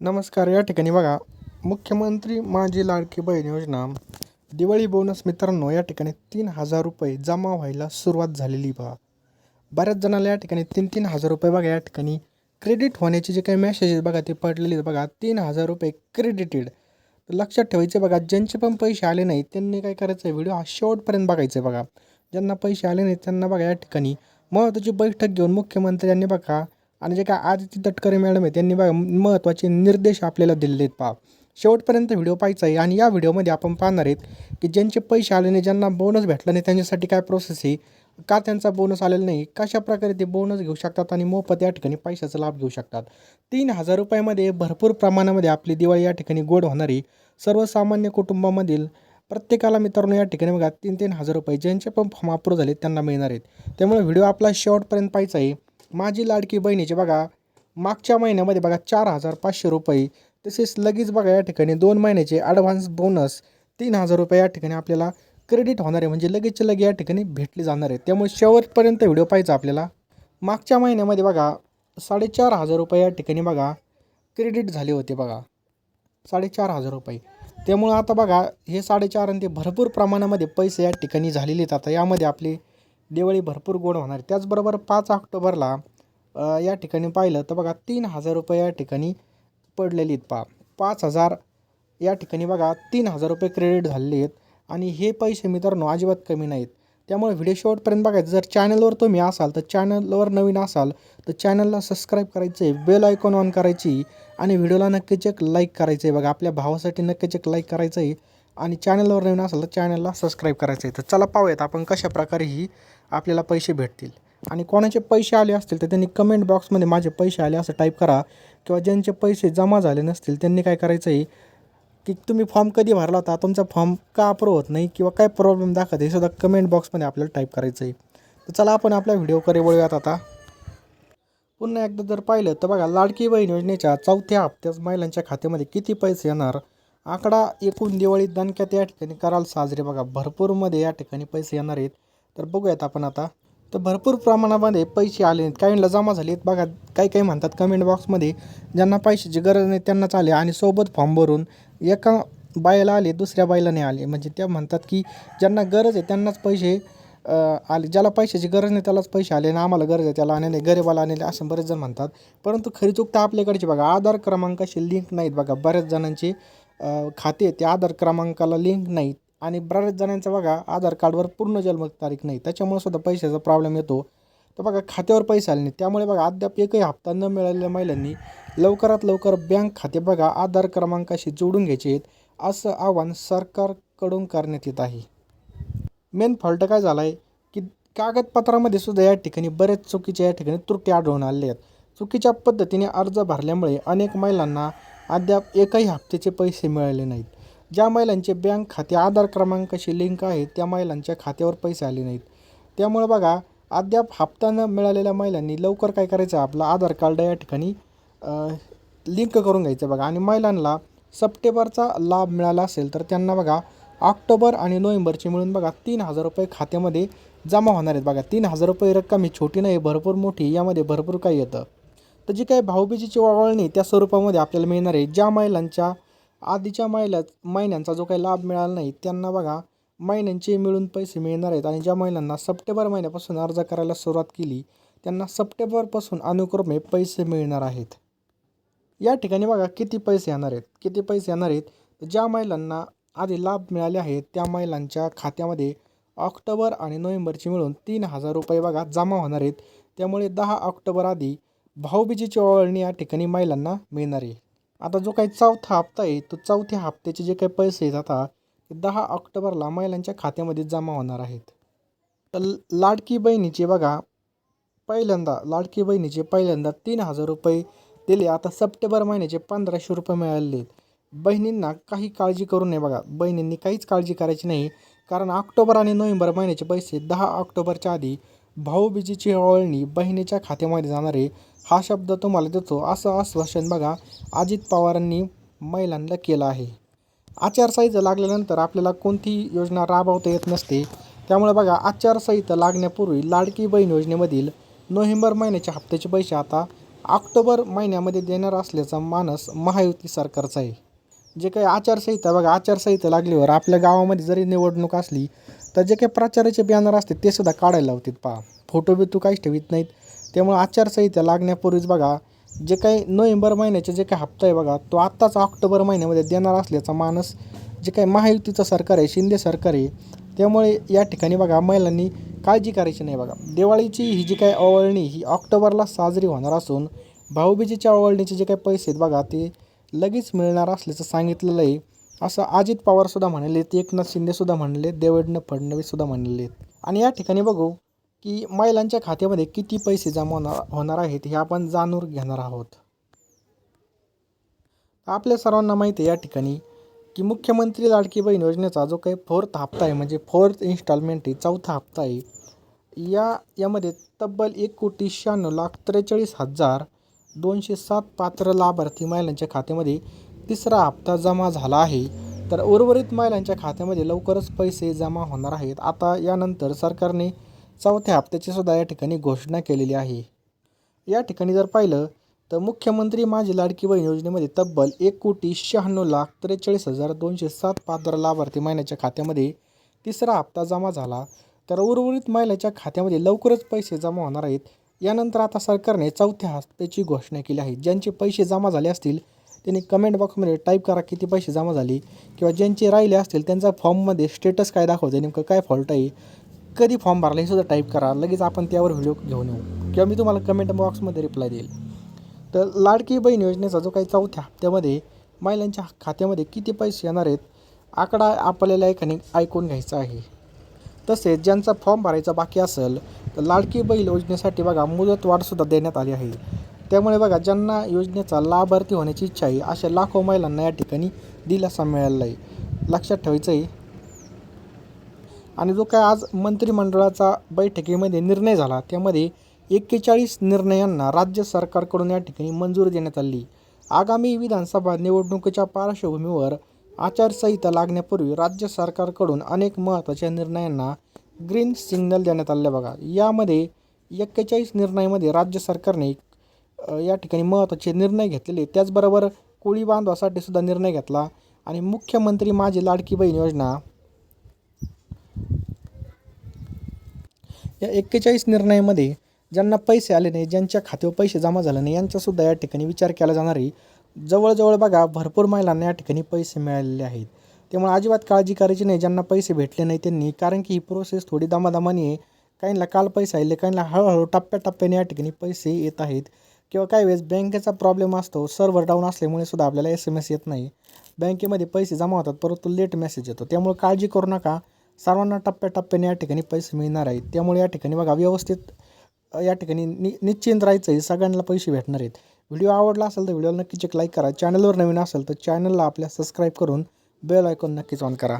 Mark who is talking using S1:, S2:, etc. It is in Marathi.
S1: नमस्कार या ठिकाणी बघा मुख्यमंत्री माझी लाडकी बहीण योजना दिवाळी बोनस मित्रांनो या ठिकाणी तीन हजार रुपये जमा व्हायला सुरुवात झालेली बघा. बऱ्याच जणाला या ठिकाणी तीन तीन हजार रुपये बघा या ठिकाणी क्रेडिट होण्याचे जे काही मेसेजेस बघा ते पडलेले आहेत बघा. तीन हजार रुपये क्रेडिटेड तर लक्षात ठेवायचे बघा ज्यांचे पण पैसे आले नाही त्यांनी काय करायचं आहे व्हिडिओ हा शेवटपर्यंत बघायचं आहे बघा. ज्यांना पैसे आले नाही त्यांना बघा या ठिकाणी महत्त्वाची बैठक घेऊन मुख्यमंत्र्यांनी बघा आणि जे काय आदित्य तटकरे मॅडम आहे त्यांनी बघा महत्त्वाचे निर्देश आपल्याला दिलेले आहेत पहा. शेवटपर्यंत व्हिडिओ पाहायचा आहे आणि या व्हिडिओमध्ये आपण पाहणार आहेत की ज्यांचे पैसे आले नाही ज्यांना बोनस भेटला नाही त्यांच्यासाठी काय प्रोसेस आहे? का त्यांचा बोनस आलेला नाही? कशा प्रकारे ते बोनस घेऊ शकतात आणि मोफत या ठिकाणी पैशाचा लाभ घेऊ शकतात? तीन हजार रुपयामध्ये भरपूर प्रमाणामध्ये आपली दिवाळी या ठिकाणी गोड होणारी सर्वसामान्य कुटुंबामधील प्रत्येकाला मित्रांनो या ठिकाणी बघा तीन तीन हजार रुपये ज्यांचे पण फॉर्म अप्रूव्ह झाले त्यांना मिळणार आहेत. त्यामुळे व्हिडिओ आपला शेवटपर्यंत पाहायचा आहे. माझी लाडकी बहिणीचे बघा मागच्या महिन्यामध्ये बघा चार हजार पाचशे रुपये. तसेच लगेच बघा या ठिकाणी दोन महिन्याचे ॲडव्हान्स बोनस तीन हजार रुपये या ठिकाणी आपल्याला क्रेडिट होणार आहे. म्हणजे लगेचच्या लगे या ठिकाणी भेटले जाणार आहे. त्यामुळे शेवटपर्यंत व्हिडिओ पाहिजे आपल्याला. मागच्या महिन्यामध्ये बघा साडेचार हजार रुपये या ठिकाणी बघा क्रेडिट झाले होते बघा. साडेचार हजार रुपये. त्यामुळं आता बघा हे साडेचार आणि ते भरपूर प्रमाणामध्ये पैसे या ठिकाणी झालेले आहेत. आता यामध्ये आपले दिवाळी भरपूर गोड होणार. त्याचबरोबर पाच ऑक्टोबरला या ठिकाणी पाहिलं तर बघा तीन हजार रुपये या ठिकाणी पडलेले आहेत पा पाच हजार या ठिकाणी बघा तीन हजार रुपये क्रेडिट झालेले आहेत आणि हे पैसे मित्रांनो अजिबात कमी नाहीत. त्यामुळे व्हिडिओ शेवटपर्यंत बघायचं. जर चॅनलवर तुम्ही असाल तर चॅनलवर नवीन असाल तर चॅनलला सबस्क्राईब करायचं आहे बेल आयकॉन ऑन करायची आणि व्हिडिओला नक्कीच एक लाईक करायचं आहे बघा आपल्या भावासाठी नक्कीच एक लाईक करायचं आहे आणि चॅनलवर नवीन असाल तर चॅनलला सबस्क्राईब करायचं आहे. तर चला पाहूयात आपण कशा प्रकारे ही आपल्याला पैसे भेटतील. आणि कोणाचे पैसे आले असतील तर त्यांनी कमेंट बॉक्समध्ये माझे पैसे आले असं टाईप करा. किंवा ज्यांचे पैसे जमा झाले नसतील त्यांनी काय करायचं आहे की तुम्ही फॉर्म कधी भरला होता तुमचा फॉर्म का अप्रूव्ह होत नाही किंवा काय प्रॉब्लेम दाखवत हे सुद्धा कमेंट बॉक्समध्ये आपल्याला टाईप करायचं आहे. तर चला आपण आपल्या व्हिडिओकडे वळूयात आता. पुन्हा एकदा जर पाहिलं तर बघा लाडकी बहीण योजनेच्या चौथ्या हप्त्यात महिलांच्या खात्यामध्ये किती पैसे येणार? आकडा एकूण दिवाळी दणक्यात या ठिकाणी कराल साजरे. बघा भरपूरमध्ये या ठिकाणी पैसे येणार आहेत. तर बघूयात आपण आता. तर भरपूर प्रमाणामध्ये पैसे आले आहेत. काहींना जमा झाले आहेत. बघा काही काही म्हणतात कमेंट बॉक्समध्ये ज्यांना पैशाची गरज नाही त्यांनाच आले आणि सोबत फॉर्म भरून एका बायला आले दुसऱ्या बायला नाही आले. म्हणजे त्या म्हणतात की ज्यांना गरज आहे त्यांनाच पैसे आले. ज्याला पैशाची गरज नाही त्यालाच पैसे आले आणि आम्हाला गरज आहे त्याला आणले गरीबाला आणले असं बरेच जण म्हणतात. परंतु खरी चूक तर आपल्याकडची बघा आधार क्रमांकाशी लिंक नाहीत. बघा बऱ्याच जणांचे खाते ते आधार क्रमांकाला लिंक नाहीत. आणि बऱ्याच जणांचं बघा आधार कार्डवर पूर्ण जन्मतारीख नाही. त्याच्यामुळे सुद्धा पैशाचा प्रॉब्लेम येतो. तर बघा खात्यावर पैसे आले नाही त्यामुळे बघा अद्याप एकही हप्ता न मिळालेल्या महिलांनी लवकरात लवकर बँक खाते बघा आधार क्रमांकाशी जोडून घ्यायचे आहेत असं आव्हान सरकारकडून करण्यात येत आहे. मेन फॉल्ट काय झाला आहे की कागदपत्रामध्ये सुद्धा या ठिकाणी बरेच चुकीच्या या ठिकाणी त्रुटी आढळून आलेल्या आहेत. चुकीच्या पद्धतीने अर्ज भरल्यामुळे अनेक महिलांना अद्याप एकही हप्त्याचे पैसे मिळाले नाहीत. ज्या महिलांचे बँक खाते आधार क्रमांकाशी लिंक आहे त्या महिलांच्या खात्यावर पैसे आले नाहीत. त्यामुळे बघा अद्याप हप्ता न मिळालेल्या महिलांनी लवकर काय करायचं? आपलं आधार कार्ड या ठिकाणी लिंक करून घ्यायचं बघा. आणि महिलांना सप्टेंबरचा लाभ मिळाला असेल तर त्यांना बघा ऑक्टोबर आणि नोव्हेंबरचे मिळून बघा तीन हजार रुपये खात्यामध्ये जमा होणार आहेत. बघा तीन हजार रुपये रक्कम ही छोटी नाही भरपूर मोठी यामध्ये भरपूर काही येतं. तर जी काही भाऊबीजेची ओवाळणी त्या स्वरूपामध्ये आपल्याला मिळणार आहे. ज्या महिलांच्या आधीच्या महिला महिन्यांचा जो काही लाभ मिळाला नाही त्यांना बघा महिन्यांचे मिळून पैसे मिळणार आहेत. आणि ज्या महिलांना सप्टेंबर महिन्यापासून अर्ज करायला सुरुवात केली त्यांना सप्टेंबरपासून अनुक्रमे पैसे मिळणार आहेत. या ठिकाणी बघा किती पैसे येणार आहेत. किती पैसे येणार आहेत. ज्या महिलांना आधी लाभ मिळाले आहेत त्या महिलांच्या खात्यामध्ये ऑक्टोबर आणि नोव्हेंबरची मिळून तीन हजार रुपये बघा जमा होणार आहेत. त्यामुळे दहा ऑक्टोबर आधी भाऊबीजेची ओळणी या ठिकाणी महिलांना मिळणार. आहे आता जो काही चौथा हप्ता आहे तो चौथ्या हप्त्याचे जे काही पैसे आहेत आता ते दहा ऑक्टोबरला महिलांच्या खात्यामध्ये जमा होणार आहेत. तर लाडकी बहिणीचे बघा पहिल्यांदा लाडकी बहिणीचे पहिल्यांदा तीन हजार रुपये दिले. आता सप्टेंबर महिन्याचे पंधराशे रुपये मिळालेले बहिणींना काही काळजी करू नये बघा. बहिणींनी काहीच काळजी करायची नाही. कारण ऑक्टोबर आणि नोव्हेंबर महिन्याचे पैसे दहा ऑक्टोबरच्या आधी भाऊबीजेची ओळणी बहिणीच्या खात्यामध्ये जाणारे हा शब्द तुम्हाला देतो. असं आश्वासन बघा अजित पवारांनी महिलांना केलं आहे. आचारसंहिता लागल्यानंतर आपल्याला कोणतीही योजना राबवता येत नसते? त्यामुळे बघा आचारसंहिता लागण्यापूर्वी लाडकी बहीण योजनेमधील नोव्हेंबर महिन्याच्या हप्त्याचे पैसे आता ऑक्टोबर महिन्यामध्ये देणार असल्याचा मानस महायुती सरकारचा आहे. जे काही आचारसंहिता बघा आचारसंहिता लागल्यावर आपल्या गावामध्ये जरी निवडणूक असली तर जे काही प्रचाराचे बॅनर असते ते सुद्धा काढायला लावतात पहा. फोटो बिटो काहीच ठेवीत नाहीत. त्यामुळे आचारसंहिता लागण्यापूर्वीच बघा जे काही नोव्हेंबर महिन्याचे जे काही हप्ता आहे बघा तो आत्ताच ऑक्टोबर महिन्यामध्ये देणार असल्याचा मानस जे काही महायुतीचं सरकार आहे शिंदे सरकार आहे त्यामुळे या ठिकाणी बघा महिलांनी काळजी करायची नाही बघा. दिवाळीची ही जी काही ओवाळणी ही ऑक्टोबरला साजरी होणार असून भाऊबीजेच्या ओवाळणीचे जे काही पैसे आहेत बघा ते लगेच मिळणार असल्याचं सांगितलेलं आहे. असं अजित पवारसुद्धा म्हणाले आहेत एकनाथ शिंदेसुद्धा म्हणले देवेंद्र फडणवीससुद्धा म्हणले आहेत आणि या ठिकाणी बघू की महिलांच्या खात्यामध्ये किती पैसे जमा होणार होणार आहेत हे आपण जाणून घेणार आहोत. आपल्या सर्वांना माहिती आहे या ठिकाणी की मुख्यमंत्री लाडकी बहीण योजनेचा जो काही फोर्थ हप्ता आहे म्हणजे फोर्थ इन्स्टॉलमेंट आहे चौथा हप्ता आहे या यामध्ये तब्बल एक कोटी शहाण्णव लाख त्रेचाळीस हजार दोनशे सात पात्र लाभार्थी महिलांच्या खात्यामध्ये तिसरा हप्ता जमा झाला आहे. तर उर्वरित महिलांच्या खात्यामध्ये लवकरच पैसे जमा होणार आहेत. आता यानंतर सरकारने चौथ्या हप्त्याची सुद्धा या ठिकाणी घोषणा केलेली आहे. या ठिकाणी जर पाहिलं तर मुख्यमंत्री माझी लाडकी बहीण योजनेमध्ये तब्बल एक कोटी शहाण्णव लाख त्रेचाळीस हजार दोनशे सात पात्र लाभार्थी महिन्याच्या खात्यामध्ये तिसरा हप्ता जमा झाला तर उर्वरित महिलाच्या खात्यामध्ये लवकरच पैसे जमा होणार आहेत. यानंतर आता सरकारने चौथ्या हप्त्याची घोषणा केली आहे. ज्यांचे पैसे जमा झाले असतील त्यांनी कमेंट बॉक्समध्ये टाईप करा किती पैसे जमा झाले किंवा ज्यांचे राहिले असतील त्यांचा फॉर्ममध्ये स्टेटस काय दाखवते नेमकं काय फॉल्ट आहे? कधी फॉर्म भरला हे सुद्धा टाईप करा. लगेच आपण त्यावर व्हिडिओ घेऊन येऊ. किंवा मी तुम्हाला कमेंट बॉक्समध्ये रिप्लाय देईल. तर लाडकी बहीण योजनेचा जो काही चौथ्या हप्त्यामध्ये महिलांच्या खात्यामध्ये किती पैसे येणार आहेत आकडा आपल्याला एकाने ऐकून घ्यायचा आहे. तसेच ज्यांचा फॉर्म भरायचा बाकी असेल तर लाडकी बहीण योजनेसाठी बघा मुदतवाढसुद्धा देण्यात आली आहे. त्यामुळे बघा ज्यांना योजनेचा लाभार्थी होण्याची इच्छा आहे अशा लाखो महिलांना या ठिकाणी दिलासा मिळालेला आहे. लक्षात ठेवायचं आहे आणि जो काय आज मंत्रिमंडळाचा बैठकीमध्ये निर्णय झाला त्यामध्ये एक्केचाळीस निर्णयांना राज्य सरकारकडून या ठिकाणी मंजुरी देण्यात आली. आगामी विधानसभा निवडणुकीच्या पार्श्वभूमीवर आचारसंहिता लागण्यापूर्वी राज्य सरकारकडून अनेक महत्त्वाच्या निर्णयांना ग्रीन सिग्नल देण्यात आले बघा. यामध्ये एक्केचाळीस निर्णयामध्ये राज्य सरकारने या ठिकाणी महत्त्वाचे निर्णय घेतलेले. त्याचबरोबर कोळी बांधवासाठी सुद्धा निर्णय घेतला. आणि मुख्यमंत्री माझी लाडकी बहीण योजना या एक्केचाळीस निर्णयामध्ये ज्यांना पैसे आले नाही ज्यांच्या खात्यावर पैसे जमा झाले नाही यांचासुद्धा या ठिकाणी विचार केला जाणार आहे. जवळजवळ बघा भरपूर महिलांना या ठिकाणी पैसे मिळालेले आहेत. त्यामुळे अजिबात काळजी करायची नाही ज्यांना पैसे भेटले नाही त्यांनी कारण की ही प्रोसेस थोडी दमादमानी आहे. काहींना काल पैसे आले काहींना हळूहळू टप्प्याटप्प्याने या ठिकाणी पैसे येत आहेत. किंवा काही वेळेस बँकेचा प्रॉब्लेम असतो सर्व्हर डाऊन असल्यामुळे सुद्धा आपल्याला एस एम एस येत नाही. बँकेमध्ये पैसे जमा होतात परंतु लेट मेसेज येतो. त्यामुळे काळजी करू नका. सर्वांना टप्प्याटप्प्याने या ठिकाणी पैसे मिळणार आहेत. त्यामुळे या ठिकाणी बघा व्यवस्थित या ठिकाणी नि निश्चिंत राहायचं आहे सगळ्यांना पैसे भेटणार आहेत. व्हिडिओ आवडला असेल तर व्हिडिओला नक्कीच एक लाईक करा. चॅनलवर नवीन असेल तर चॅनलला आपल्या सबस्क्राईब करून बेल आयकॉन नक्कीच ऑन करा.